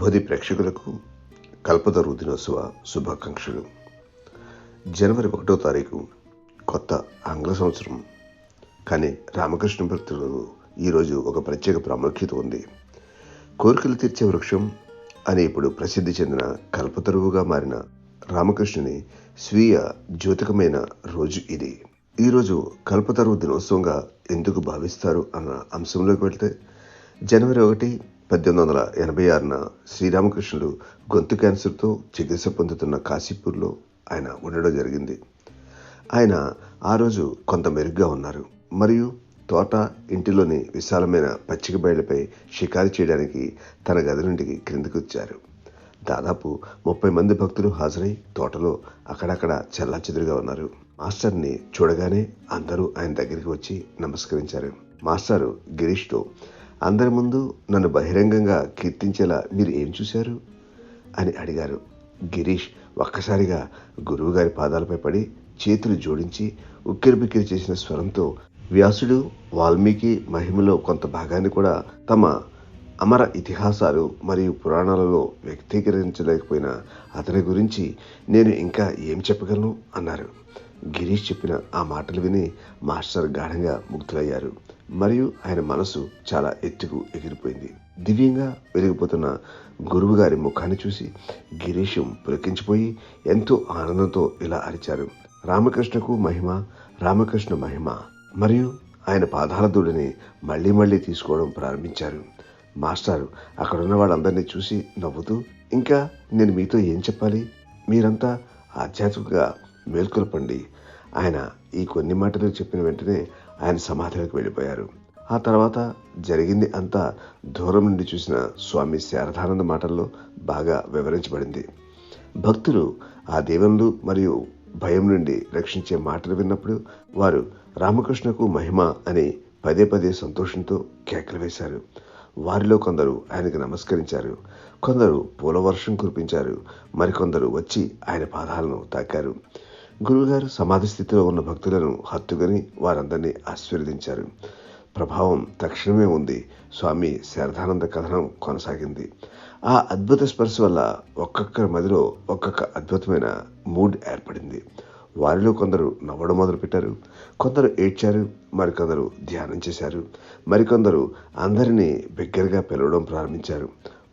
బోధి ప్రేక్షకులకు కల్పతరు దినోత్సవ శుభాకాంక్షలు. జనవరి ఒకటో తారీఖు కొత్త ఆంగ్ల సంవత్సరం. కానీ రామకృష్ణ భక్తులకు ఈరోజు ఒక ప్రత్యేక ప్రాముఖ్యత ఉంది. కోరికలు తీర్చే వృక్షం అని ఇప్పుడు ప్రసిద్ధి చెందిన కల్పతరువుగా మారిన రామకృష్ణుని స్వీయ జ్యోతికమైన రోజు ఇది. ఈరోజు కల్పతరువు దినోత్సవంగా ఎందుకు భావిస్తారు అన్న అంశంలోకి వెళ్తే జనవరి ఒకటి పద్దెనిమిది వందల ఎనభై ఆరున శ్రీరామకృష్ణుడు గొంతు క్యాన్సర్తో చికిత్స పొందుతున్న కాశీపూర్లో ఆయన ఉండడం జరిగింది. ఆయన ఆ రోజు కొంత మెరుగ్గా ఉన్నారు. మరియు తోట ఇంటిలోని విశాలమైన పచ్చిక బయలుపై షికారు చేయడానికి తన గది నుండి క్రిందికి వచ్చారు దాదాపు ముప్పై మంది భక్తులు హాజరై తోటలో అక్కడక్కడ చెల్లాచెదురుగా ఉన్నారు. మాస్టర్ని చూడగానే అందరూ ఆయన దగ్గరికి వచ్చి నమస్కరించారు. మాస్టారు గిరీష్తో అందరి ముందు నన్ను బహిరంగంగా కీర్తించేలా మీరు ఏం చూశారు? అని అడిగారు. గిరీష్ ఒక్కసారిగా గురువుగారి పాదాలపై పడి చేతులు జోడించి ఉక్కిరిబిక్కిరి చేసిన స్వరంతో వ్యాసుడు వాల్మీకి మహిమలో కొంత భాగాన్ని కూడా తమ అమర ఇతిహాసాలు మరియు పురాణాలలో వ్యక్తీకరించలేకపోయిన అతని గురించి నేను ఇంకా ఏం చెప్పగలను? అన్నారు. గిరీష్ చెప్పిన ఆ మాటలు విని మాస్టర్ గాఢంగా ముగ్ధులయ్యారు. మరియు ఆయన మనసు చాలా ఎత్తుకు ఎగిరిపోయింది. దివ్యంగా వెలిగిపోతున్న గురువు గారి ముఖాన్ని చూసి గిరీషం పులకించిపోయి ఎంతో ఆనందంతో ఇలా అరిచారు. రామకృష్ణకు మహిమ రామకృష్ణ మహిమ మరియు ఆయన పాదాల దూడిని మళ్ళీ మళ్ళీ తీసుకోవడం ప్రారంభించారు. మాస్టారు అక్కడున్న వాళ్ళందరినీ చూసి నవ్వుతూ ఇంకా నేను మీతో ఏం చెప్పాలి? మీరంతా ఆధ్యాత్మికంగా మేల్కొల్పండి. ఆయన ఈ కొన్ని మాటలు చెప్పిన వెంటనే ఆయన సమాధిలోకి వెళ్ళిపోయారు. ఆ తర్వాత జరిగింది అంతా దూరం నుండి చూసిన స్వామి శారదానంద మాటల్లో బాగా వివరించబడింది. భక్తులు ఆ దేవుళ్ళు మరియు భయం నుండి రక్షించే మాటలు విన్నప్పుడు వారు రామకృష్ణకు మహిమ అని పదే పదే సంతోషంతో కేకలు వేశారు. వారిలో కొందరు ఆయనకు నమస్కరించారు. కొందరు పూలవర్షం కురిపించారు. మరికొందరు వచ్చి ఆయన పాదాలను తాకారు. గురువుగారు సమాధి స్థితిలో ఉన్న భక్తులను హత్తుకొని వారందరినీ ఆశీర్వదించారు. ప్రభావం తక్షణమే ఉంది. స్వామి శారదానంద కథనం కొనసాగింది. ఆ అద్భుత స్పర్శ వల్ల ఒక్కొక్కరి మదిలో ఒక్కొక్క అద్భుతమైన మూడ్ ఏర్పడింది. వారిలో కొందరు నవ్వడం మొదలుపెట్టారు. కొందరు ఏడ్చారు. మరికొందరు ధ్యానం చేశారు. మరికొందరు అందరినీ బిగ్గరగా పిలవడం ప్రారంభించారు.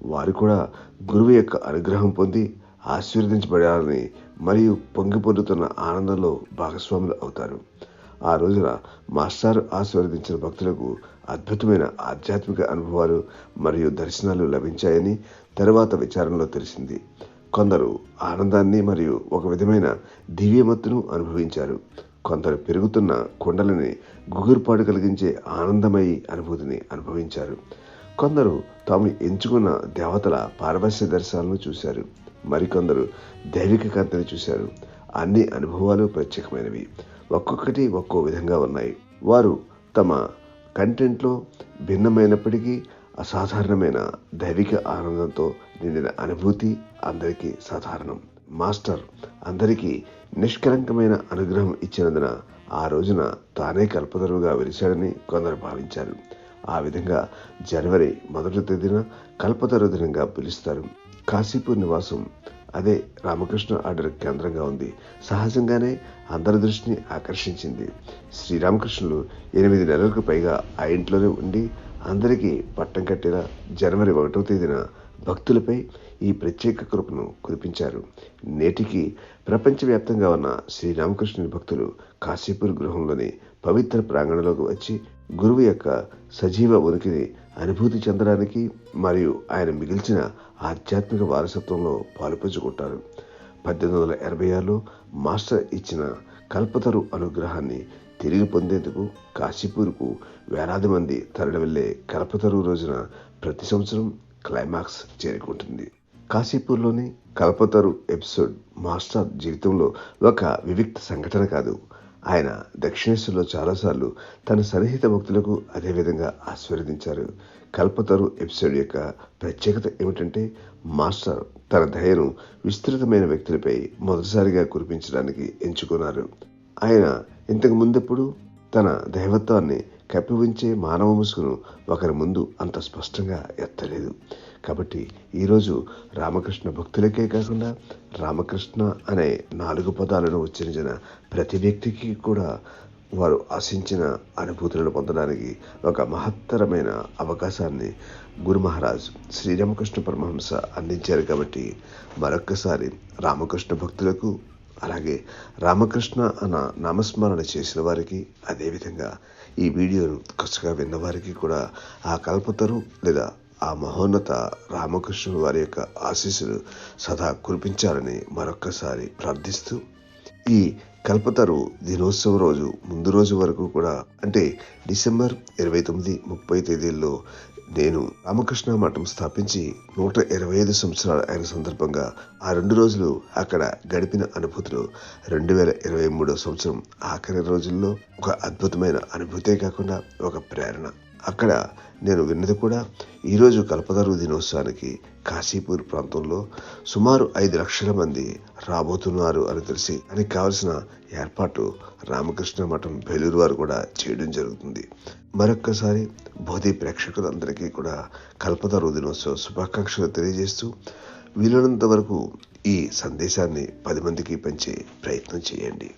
వారు కూడా గురువు యొక్క అనుగ్రహం పొంది ఆశీర్వదించబడాలని మరియు పొంగి పొందుతున్న ఆనందంలో భాగస్వాములు అవుతారు. ఆ రోజున మాస్టారు ఆశీర్వదించిన భక్తులకు అద్భుతమైన ఆధ్యాత్మిక అనుభవాలు మరియు దర్శనాలు లభించాయని తర్వాత విచారణలో తెలిసింది. కొందరు ఆనందాన్ని మరియు ఒక విధమైన దివ్యమత్తును అనుభవించారు. కొందరు పెరుగుతున్న కొండలని గుగురుపాటు కలిగించే ఆనందమయ అనుభూతిని అనుభవించారు. కొందరు తాము ఎంచుకున్న దేవతల పారవశ్య దర్శనాలను చూశారు. మరికొందరు దైవిక కాంతిని చూశారు. అన్ని అనుభవాలు ప్రత్యేకమైనవి. ఒక్కొక్కటి ఒక్కో విధంగా ఉన్నాయి. వారు తమ కంటెంట్లో భిన్నమైనప్పటికీ అసాధారణమైన దైవిక ఆనందంతో నిండిన అనుభూతి అందరికీ సాధారణం. మాస్టర్ అందరికీ నిష్కలంకమైన అనుగ్రహం ఇచ్చినందున ఆ రోజున తానే కల్పతరువుగా వెలిశాడని కొందరు భావించారు. ఆ విధంగా జనవరి మొదటి తేదీన కల్పతరు దినంగా పిలుస్తారు. కాశీపూర్ నివాసం. అదే రామకృష్ణ ఆర్డర్ కేంద్రంగా ఉంది. సహజంగానే అందరి దృష్టిని ఆకర్షించింది. శ్రీరామకృష్ణులు ఎనిమిది నెలలకు పైగా ఆ ఇంట్లోనే ఉండి అందరికీ పట్టం కట్టిన జనవరి ఒకటవ తేదీన భక్తులపై ఈ ప్రత్యేక కృపను కురిపించారు. నేటికి ప్రపంచవ్యాప్తంగా ఉన్న శ్రీరామకృష్ణుని భక్తులు కాశీపూర్ గృహంలోని పవిత్ర ప్రాంగణంలోకి వచ్చి గురువు యొక్క సజీవ ఉనికిని అనుభూతి చెందడానికి మరియు ఆయన మిగిల్చిన ఆధ్యాత్మిక వారసత్వంలో పాలుపంచుకుంటారు పద్దెనిమిది వందల ఎనభై ఆరులో మాస్టర్ ఇచ్చిన కల్పతరు అనుగ్రహాన్ని తిరిగి పొందేందుకు కాశీపూర్కు వేలాది మంది తరలి వెళ్ళే కల్పతరు రోజున ప్రతి సంవత్సరం క్లైమాక్స్ చేరుకుంటుంది. కాశీపూర్లోని కల్పతరు ఎపిసోడ్ మాస్టర్ జీవితంలో ఒక వివిక్త సంఘటన కాదు. ఆయన దక్షిణేశ్వరంలో చాలాసార్లు తన సన్నిహిత భక్తులకు అదేవిధంగా ఆశీర్వదించారు. కల్పతరు ఎపిసోడ్ యొక్క ప్రత్యేకత ఏమిటంటే మాస్టర్ తన దయను విస్తృతమైన వ్యక్తులపై మొదటిసారిగా కురిపించడానికి ఎంచుకున్నారు. ఆయన ఇంతకు ముందెప్పుడు తన దైవత్వాన్ని కప్పివుంచే మానవ ముసుగును ఒకరి ముందు అంత స్పష్టంగా ఎత్తలేదు. కాబట్టి ఈరోజు రామకృష్ణ భక్తులకే కాకుండా రామకృష్ణ అనే నాలుగు పదాలను ఉచ్చరించిన ప్రతి వ్యక్తికి కూడా వారు ఆశించిన అనుభూతులను పొందడానికి ఒక మహత్తరమైన అవకాశాన్ని గురు మహారాజ్ శ్రీరామకృష్ణ పరమహంస అందించారు కాబట్టి మరొక్కసారి రామకృష్ణ భక్తులకు అలాగే రామకృష్ణ అన్న నామస్మరణ చేసిన వారికి అదేవిధంగా ఈ వీడియోను కొత్తగా విన్నవారికి కూడా ఆ కల్పతరు లేదా ఆ మహోన్నత రామకృష్ణుడు వారి యొక్క ఆశీస్సులు సదా కురిపించాలని మరొక్కసారి ప్రార్థిస్తూ ఈ కల్పతరు దినోత్సవం రోజు ముందు రోజు వరకు కూడా అంటే డిసెంబర్ ఇరవై తొమ్మిది ముప్పై తేదీల్లో నేను రామకృష్ణ మఠం స్థాపించి నూట ఇరవై ఐదు సంవత్సరాలు అయిన సందర్భంగా ఆ రెండు రోజులు అక్కడ గడిపిన అనుభూతులు రెండు వేల ఇరవై మూడో సంవత్సరం ఆఖరి రోజుల్లో ఒక అద్భుతమైన అనుభూతే కాకుండా ఒక ప్రేరణ. అక్కడ నేను విన్నది కూడా ఈరోజు కల్పతరు దినోత్సవానికి కాశీపూర్ ప్రాంతంలో సుమారు ఐదు లక్షల మంది రాబోతున్నారు అని తెలిసి దానికి కావలసిన ఏర్పాటు రామకృష్ణ మఠం బేలూరు వారు కూడా చేయడం జరుగుతుంది. మరొక్కసారి బోధి ప్రేక్షకులందరికీ కూడా కల్పతరు దినోత్సవ శుభాకాంక్షలు తెలియజేస్తూ వీలైనంత వరకు ఈ సందేశాన్ని పది మందికి పంచే ప్రయత్నం చేయండి.